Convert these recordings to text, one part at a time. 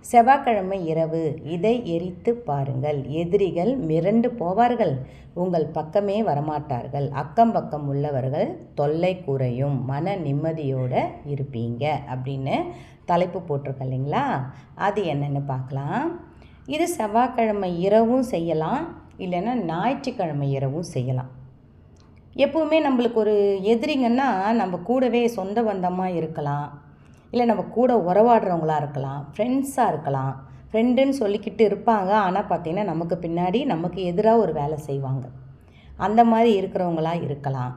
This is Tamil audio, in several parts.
செவ்வாய்க்கிழமை இரவு. இதை எரித்து பாருங்கள். எதிரிகள் மிரண்டு போவார்கள். உங்கள் பக்கமே வரமாட்டார்கள். அக்கம் பக்கம் உள்ளவர்கள் தொல்லை குறையும். மன நிம்மதியோடு இருப்பீங்க. அப்படின்னு தலைப்பு போட்டிருக்க இல்லைங்களா? அது என்னென்னு பார்க்கலாம். இது செவ்வாய்க்கிழமை இரவும் செய்யலாம். இல்லைன்னா ஞாயிற்றுக்கிழமை இரவும் செய்யலாம். எப்போவுமே நம்மளுக்கு ஒரு எதிரிங்கன்னா நம்ம கூடவே சொந்த பந்தமாக இருக்கலாம். இல்லை நம்ம கூட உறவாடுறவங்களா இருக்கலாம் ஃப்ரெண்ட்ஸாக இருக்கலாம் ஃப்ரெண்டுன்னு சொல்லிக்கிட்டு இருப்பாங்க. ஆனால் பார்த்திங்கன்னா நமக்கு பின்னாடி நமக்கு எதிராக ஒரு வேலை செய்வாங்க. அந்த மாதிரி இருக்கிறவங்களா இருக்கலாம்.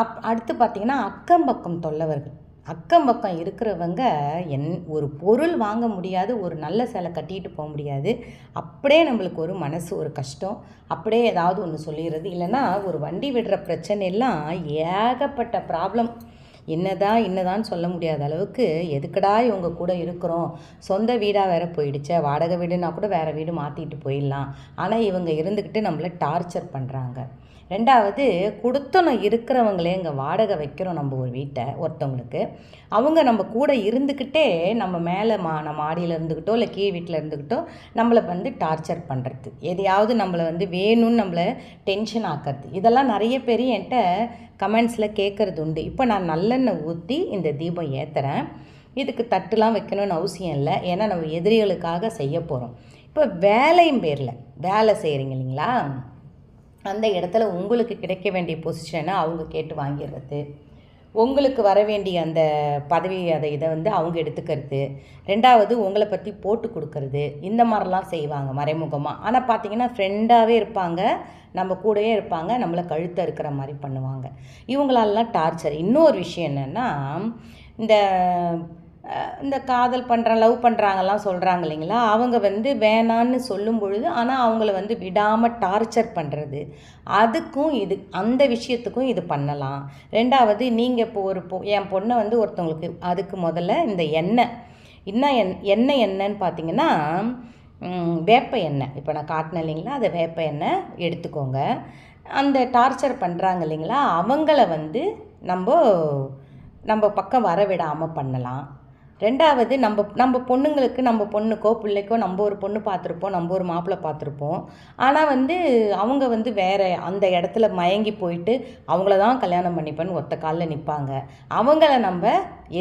அப் அடுத்து பார்த்திங்கன்னா அக்கம் பக்கம் தொல்லவர்கள். அக்கம் பக்கம் இருக்கிறவங்க என் ஒரு பொருள் வாங்க முடியாது ஒரு நல்ல சேலை கட்டிட்டு போக முடியாது. அப்படியே நம்மளுக்கு ஒரு மனசு ஒரு கஷ்டம். அப்படியே ஏதாவது ஒன்று சொல்லிடுறது. இல்லைன்னா ஒரு வண்டி விடுற பிரச்சனையெல்லாம் ஏகப்பட்ட ப்ராப்ளம் என்னதான் என்னதான் சொல்ல முடியாத அளவுக்கு எதுக்கடா இவங்க கூட இருக்கிறோம்? சொந்த வீடாக வேற போயிடுச்சே வாடகை வீடுனா கூட வேறு வீடு மாற்றிட்டு போயிடலாம். ஆனால் இவங்க இருந்துக்கிட்டு நம்மளை டார்ச்சர் பண்ணுறாங்க ரெண்டாவது கொடுத்தனம் இருக்கிறவங்களே இங்கே வாடகை வைக்கிறோம் நம்ம ஒரு வீட்டை ஒருத்தவங்களுக்கு. அவங்க நம்ம கூட இருந்துக்கிட்டே நம்ம மேலே மா நம்ம மாடியில் இருந்துக்கிட்டோ இல்லை கீழ் வீட்டில் இருந்துக்கிட்டோ நம்மளை வந்து டார்ச்சர் பண்ணுறது எதையாவது நம்மளை வந்து வேணும்னு நம்மளை டென்ஷன் ஆக்கிறது. இதெல்லாம் நிறைய பேர் என்கிட்ட கமெண்ட்ஸில் கேட்குறது உண்டு. இப்போ நான் நல்லெண்ணெய் ஊற்றி இந்த தீபம் ஏற்றுறேன் இதுக்கு தட்டுலாம் வைக்கணும்னு அவசியம் இல்லை. ஏன்னா நம்ம எதிரிகளுக்காக செய்ய போகிறோம் இப்போ வேலையும் பேரில். வேலை செய்கிறீங்க இல்லைங்களா? அந்த இடத்துல உங்களுக்கு கிடைக்க வேண்டிய பொசிஷனை அவங்க கேட்டு வாங்கிடுறது. உங்களுக்கு வர வேண்டிய அந்த பதவி அதை இதை வந்து அவங்க எடுத்துக்கிறது. ரெண்டாவது உங்களை பற்றி போட்டு கொடுக்கறது. இந்த மாதிரிலாம் செய்வாங்க மறைமுகமாக ஆனால் பார்த்தீங்கன்னா ஃப்ரெண்டாகவே இருப்பாங்க. நம்ம கூடவே இருப்பாங்க. நம்மளை கழுத்தை இருக்கிற மாதிரி பண்ணுவாங்க. இவங்களாலலாம் டார்ச்சர் இன்னொரு விஷயம் என்னென்னா இந்த இந்த காதல் பண்ணுற லவ் பண்ணுறாங்கலாம் சொல்கிறாங்க இல்லைங்களா? அவங்க வந்து வேணான்னு சொல்லும் பொழுது ஆனால் அவங்கள வந்து விடாமல் டார்ச்சர் பண்ணுறது அதுக்கும் இது அந்த விஷயத்துக்கும் இது பண்ணலாம். ரெண்டாவது நீங்கள் இப்போ ஒரு பொ என் பொண்ணை வந்து ஒருத்தவங்களுக்கு அதுக்கு முதல்ல இந்த எண்ணெய். இன்னும் என் எண்ணெய் என்னன்னு பார்த்தீங்கன்னா வேப்ப எண்ணெய். இப்போ நான் காட்டினேன் இல்லைங்களா? அதை வேப்ப எண்ணெய் எடுத்துக்கோங்க. அந்த டார்ச்சர் பண்ணுறாங்க இல்லைங்களா? அவங்கள வந்து நம்ம நம்ம பக்கம் வர விடாமல் பண்ணலாம். ரெண்டாவது நம்ம நம்ம பொண்ணுங்களுக்கு நம்ம பொண்ணுக்கோ பிள்ளைக்கோ நம்ம ஒரு பொண்ணு பார்த்துருப்போம் நம்ம ஒரு மாப்பிள்ளை பார்த்துருப்போம். ஆனால் வந்து அவங்க வந்து வேறு அந்த இடத்துல மயங்கி போயிட்டு அவங்கள தான் கல்யாணம் பண்ணிப்பேன்னு ஒத்த காலில் நிற்பாங்க அவங்கள நம்ம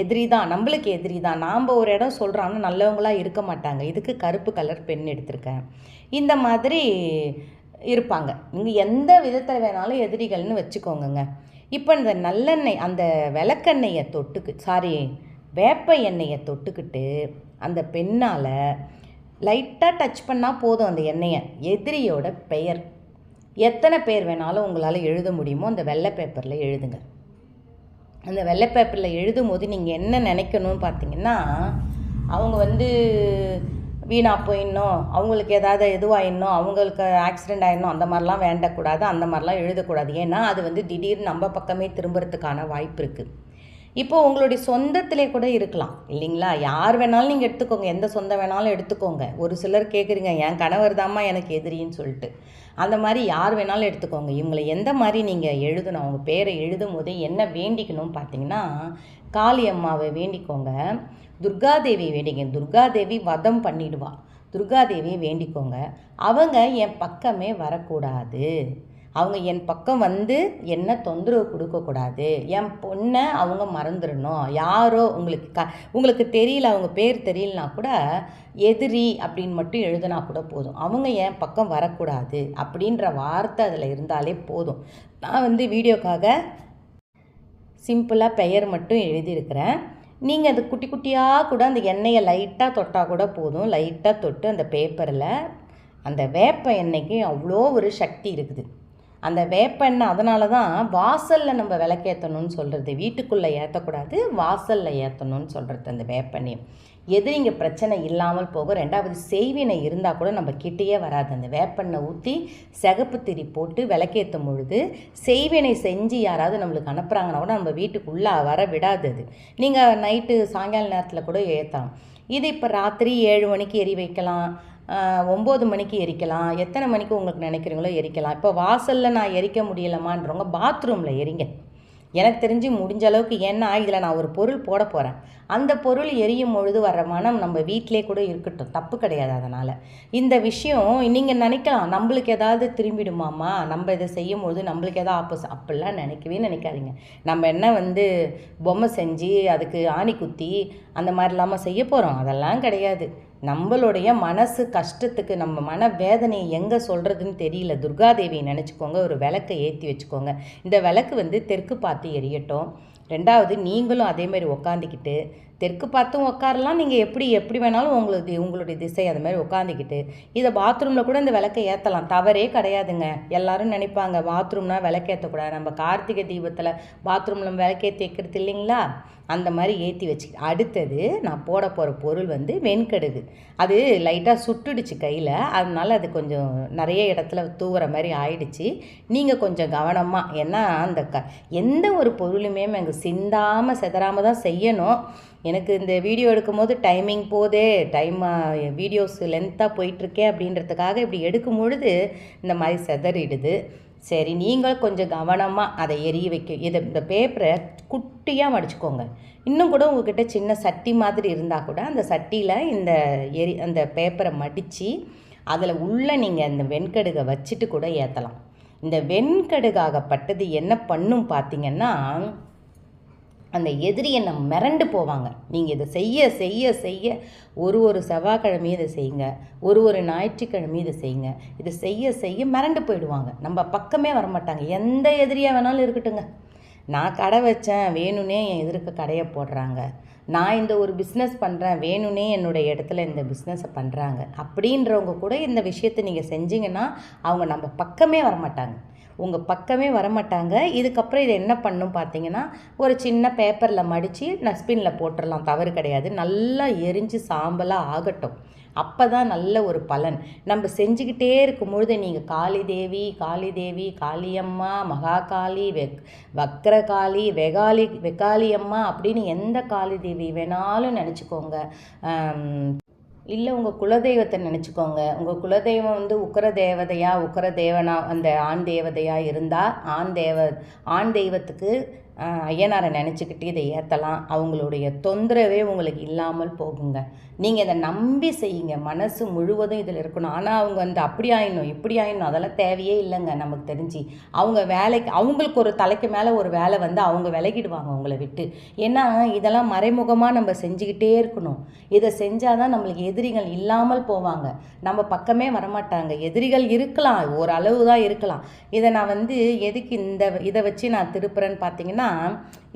எதிரி தான் நம்மளுக்கு எதிரி தான். நாம் ஒரு இடம் சொல்கிறாங்கன்னா நல்லவங்களாக இருக்க மாட்டாங்க. இதுக்கு கருப்பு கலர் பெண் எடுத்திருக்கேன். இந்த மாதிரி இருப்பாங்க. நீங்கள் எந்த விதத்தில் வேணாலும் எதிரிகள்னு வச்சுக்கோங்கங்க. இப்போ இந்த நல்லெண்ணெய் அந்த விளக்கெண்ணெயை தொட்டுக்கு சாரி வேப்ப எண்ணெயை தொட்டுக்கிட்டு அந்த பெண்ணால் லைட்டாக டச் பண்ணால் போதும் அந்த எண்ணெயை. எதிரியோட பெயர். எத்தனை பேர் வேணாலும் உங்களால் எழுத முடியுமோ அந்த வெள்ளை பேப்பரில் எழுதுங்க. அந்த வெள்ளை பேப்பரில் எழுதும் போது நீங்கள் என்ன நினைக்கணும்னு பார்த்தீங்கன்னா அவங்க வந்து வீணாக போயிடணும் அவங்களுக்கு ஏதாவது எதுவாகிடணும் அவங்களுக்கு ஆக்சிடெண்ட் ஆகிடணும் அந்த மாதிரிலாம் வேண்டக்கூடாது அந்த மாதிரிலாம் எழுதக்கூடாது. ஏன்னா அது வந்து திடீர்னு நம்ம பக்கமே திரும்புறதுக்கான வாய்ப்பு இருக்குது இப்போது உங்களுடைய சொந்தத்திலே கூட இருக்கலாம் இல்லைங்களா? யார் வேணாலும் நீங்கள் எடுத்துக்கோங்க. எந்த சொந்தம் வேணாலும் எடுத்துக்கோங்க. ஒரு சிலர் கேட்குறீங்க என் கணவர் தாம்மா எனக்கு எதிரின்னு சொல்லிட்டு. அந்த மாதிரி யார் வேணாலும் எடுத்துக்கோங்க. இவங்களை எந்த மாதிரி நீங்கள் எழுதணும் அவங்க பேரை எழுதும் போது என்ன வேண்டிக்கணும் பார்த்தீங்கன்னா காளி அம்மாவை வேண்டிக்கோங்க. துர்காதேவி வேண்டிங்க துர்காதேவி வதம் பண்ணிடுவா. துர்காதேவியை வேண்டிக்கோங்க. அவங்க என் பக்கமே வரக்கூடாது. அவங்க என் பக்கம் வந்து என்ன தொந்தரவு கொடுக்கக்கூடாது. என் பொண்ணை அவங்க மறந்துடணும். யாரோ உங்களுக்கு க உங்களுக்கு தெரியல அவங்க பேர் தெரியலனா கூட எதிரி அப்படின்னு மட்டும் எழுதினா கூட போதும். அவங்க என் பக்கம் வரக்கூடாது அப்படின்ற வார்த்தை அதில் இருந்தாலே போதும். நான் வந்து வீடியோக்காக சிம்பிளாக பெயர் மட்டும் எழுதியிருக்கிறேன். நீங்கள் அது குட்டி குட்டியாக கூட அந்த எண்ணெயை லைட்டாக தொட்டால் கூட போதும். லைட்டாக தொட்டு அந்த பேப்பரில் அந்த வேப்ப எண்ணெய்க்கு அவ்வளோ ஒரு சக்தி இருக்குது. அந்த வேப்பெண்ணெய் அதனால தான் வாசலில் நம்ம விளக்கேற்றணும்னு சொல்கிறது வீட்டுக்குள்ளே ஏற்றக்கூடாது வாசலில் ஏற்றணும்னு சொல்கிறது அந்த வேப்பெண்ணெய் எது இங்கே பிரச்சனை இல்லாமல் போகும். ரெண்டாவது செய்வினை இருந்தால் கூட நம்ம கிட்டேயே வராது. அந்த வேப்பெண்ணெய் ஊற்றி சிகப்பு திரி போட்டு விளக்கேற்றும் பொழுது செய்வினை செஞ்சு யாராவது நம்மளுக்கு அனுப்புகிறாங்கன்னா கூட நம்ம வீட்டுக்குள்ளே வர விடாது அது. நீங்கள் நைட்டு சாயங்கால நேரத்தில் கூட ஏற்றலாம் இது இப்போ ராத்திரி ஏழு மணிக்கு எரி வைக்கலாம். ஒம்பது மணிக்கு எரிக்கலாம். எத்தனை மணிக்கு உங்களுக்கு நினைக்கிறீங்களோ எரிக்கலாம். இப்போ வாசலில் நான் எரிக்க முடியலமான்றவங்க பாத்ரூமில் எரிங்க. எனக்கு தெரிஞ்சு முடிஞ்ச அளவுக்கு ஏன்னா இதில் நான் ஒரு பொருள் போட போகிறேன் அந்த பொருள் எரியும் பொழுது வர்ற மனம் நம்ம வீட்டிலே கூட இருக்கட்டும். தப்பு கிடையாது அதனால். இந்த விஷயம் நீங்கள் நினைக்கலாம். நம்மளுக்கு ஏதாவது திரும்பிடுமாம்மா? நம்ம இதை செய்யும் பொழுது நம்மளுக்கு ஏதாவது ஆப்போஸ் அப்படிலாம் நினைக்கவே நினைக்காதீங்க. நம்ம என்ன வந்து பொம்மை செஞ்சு அதுக்கு ஆணி குத்தி அந்த மாதிரி இல்லாமல் செய்ய போகிறோம் அதெல்லாம் கிடையாது. நம்மளுடைய மனசு கஷ்டத்துக்கு நம்ம மன வேதனையை எங்கே சொல்கிறதுன்னு தெரியல. துர்காதேவியை நினச்சிக்கோங்க ஒரு விளக்கை ஏற்றி வச்சுக்கோங்க. இந்த விளக்கு வந்து தெற்கு பார்த்து எரியட்டும் ரெண்டாவது நீங்களும் அதேமாதிரி உக்காந்துக்கிட்டு தெற்கு பார்த்தும் உட்காரலாம் நீங்கள் எப்படி எப்படி வேணாலும் உங்களுக்கு உங்களுடைய திசை அது மாதிரி உட்காந்துக்கிட்டு இதை பாத்ரூமில் கூட இந்த விளக்கை ஏற்றலாம் தவறே கிடையாதுங்க. எல்லாரும் நினைப்பாங்க பாத்ரூம்னா விளக்கேற்றக்கூடாது நம்ம கார்த்திகை தீபத்தில் பாத்ரூமில் விளக்கேற்றி வைக்கிறது இல்லைங்களா? அந்த மாதிரி ஏற்றி வச்சு. அடுத்தது நான் போட போகிற பொருள் வந்து வெண்கடுகு. அது லைட்டாக சுட்டுடுச்சு கையில். அதனால் அது கொஞ்சம் நிறைய இடத்துல தூவுற மாதிரி ஆயிடுச்சு. நீங்கள் கொஞ்சம் கவனமாக ஏன்னா அந்த க எந்த ஒரு பொருளுமே அங்கே சிந்தாமல் செதறாமல் தான் செய்யணும். எனக்கு இந்த வீடியோ எடுக்கும் போது டைமிங் போதே டைம் வீடியோஸ் லென்த்தாக போயிட்டுருக்கே அப்படின்றதுக்காக இப்படி எடுக்கும் பொழுது இந்த மாதிரி செதறிடுது. சரி நீங்கள் கொஞ்சம் கவனமாக அதை எரிய வைக்க இதை இந்த பேப்பரை குட்டியாக மடிச்சுக்கோங்க. இன்னும் கூட உங்ககிட்ட சின்ன சட்டி மாதிரி இருந்தால் கூட அந்த சட்டியில் இந்த எரி அந்த பேப்பரை மடித்து அதில் உள்ளே நீங்கள் அந்த வெண்கடுகை வச்சுட்டு கூட ஏற்றலாம் இந்த வெண்கடுகாகப்பட்டது என்ன பண்ணும் பார்த்தீங்கன்னா அந்த எதிரி என்னை மிரண்டு போவாங்க. நீங்கள் இதை செய்ய செய்ய செய்ய ஒரு ஒரு செவ்வாய்க்கிழமையும் இதை செய்யுங்க. ஒரு ஒரு ஞாயிற்றுக்கிழமையும் இதை செய்யுங்க. இதை செய்ய செய்ய மிரண்டு போயிடுவாங்க. நம்ம பக்கமே வரமாட்டாங்க. எந்த எதிரியாக வேணாலும் இருக்கட்டுங்க. நான் கடை வச்சேன் வேணும்னே என் எதிர்க்க கடையை போடுறாங்க. நான் இந்த ஒரு பிஸ்னஸ் பண்ணுறேன் வேணும்னே என்னுடைய இடத்துல இந்த பிஸ்னஸை பண்ணுறாங்க அப்படின்றவங்க கூட இந்த விஷயத்தை நீங்கள் செஞ்சீங்கன்னா அவங்க நம்ம பக்கமே வரமாட்டாங்க. உங்கள் பக்கமே வரமாட்டாங்க. இதுக்கப்புறம் இதை என்ன பண்ணும் பார்த்தீங்கன்னா ஒரு சின்ன பேப்பரில் மடித்து டஸ்ட்பினில் போட்டுடலாம் தவறு கிடையாது. நல்லா எரிஞ்சு சாம்பலாக ஆகட்டும். அப்போ தான் நல்ல ஒரு பலன். நம்ம செஞ்சுக்கிட்டே இருக்கும்பொழுது நீங்கள் காளி தேவி காளி தேவி காளியம்மா மகாகாளி வெக் வக்ரகாளி வெகாலி வெகாளியம்மா அப்படின்னு எந்த காளி தேவி வேணாலும் நினச்சிக்கோங்க. இல்லை உங்கள் குலதெய்வத்தை நினச்சிக்கோங்க. உங்கள் குலதெய்வம் வந்து உக்கர தேவதையாக உக்கர தேவனா அந்த ஆண் தேவதையாக இருந்தால் ஆண் தேவ ஆண் தெய்வத்துக்கு ஐயனாரை நினச்சிக்கிட்டு இதை ஏற்றலாம் அவங்களுடைய தொந்தரவே உங்களுக்கு இல்லாமல் போகுங்க. நீங்கள் இதை நம்பி செய்யுங்க. மனசு முழுவதும் இதில் இருக்கணும். ஆனால் அவங்க வந்து அப்படி ஆயிடணும் இப்படி ஆயிடணும் அதெல்லாம் தேவையே இல்லைங்க நமக்கு தெரிஞ்சு. அவங்க வேலைக்கு அவங்களுக்கு ஒரு தலைக்கு மேலே ஒரு வேலை வந்து அவங்க விலகிடுவாங்க உங்களை விட்டு. ஏன்னா இதெல்லாம் மறைமுகமாக நம்ம செஞ்சுக்கிட்டே இருக்கணும். இதை செஞ்சால் தான் நம்மளுக்கு எதிரிகள் இல்லாமல் போவாங்க. நம்ம பக்கமே வரமாட்டாங்க. எதிரிகள் இருக்கலாம். ஓரளவு தான் இருக்கலாம். இதை நான் வந்து எதுக்கு இந்த இதை வச்சு நான் திருப்புறேன்னு பார்த்தீங்கன்னா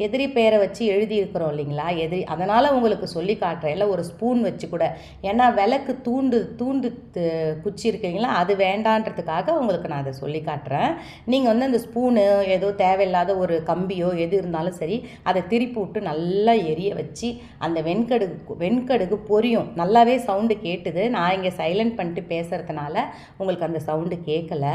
எதிரி பேரை வச்சு எழுதியிருக்கிறோம் இல்லைங்களா? எதிரி அதனால் உங்களுக்கு சொல்லி காட்டுறேன். இல்லை ஒரு ஸ்பூன் வச்சு கூட. ஏன்னா விளக்கு தூண்டு தூண்டு குச்சி இருக்கீங்களா அது வேண்டான்றதுக்காக உங்களுக்கு நான் அதை சொல்லி காட்டுறேன். நீங்கள் வந்து அந்த ஸ்பூனு ஏதோ தேவையில்லாத ஒரு கம்பியோ எது இருந்தாலும் சரி அதை திருப்பி விட்டு நல்லா எரிய வச்சு அந்த வெண்கடுகு வெண்கடுகு பொரியும். நல்லாவே சவுண்டு கேட்டுது. நான் இங்கே சைலண்ட் பண்ணிட்டு பேசுகிறதுனால உங்களுக்கு அந்த சவுண்டு கேட்கல.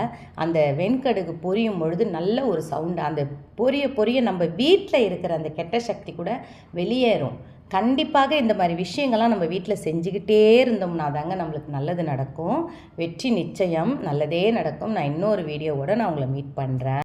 அந்த வெண்கடுகு பொரியும் பொழுது நல்ல ஒரு சவுண்டு. அந்த பொரிய பொரிய நம்ம நம்ம வீட்டில் இருக்கிற அந்த கெட்ட சக்தி கூட வெளியேறும். கண்டிப்பாக இந்த மாதிரி விஷயங்கள்லாம் நம்ம வீட்டில் செஞ்சுக்கிட்டே இருந்தோம்னா தாங்க நம்மளுக்கு நல்லது நடக்கும். வெற்றி நிச்சயம் நல்லதே நடக்கும். நான் இன்னொரு வீடியோவோட நான் உங்களை மீட் பண்ணுறேன்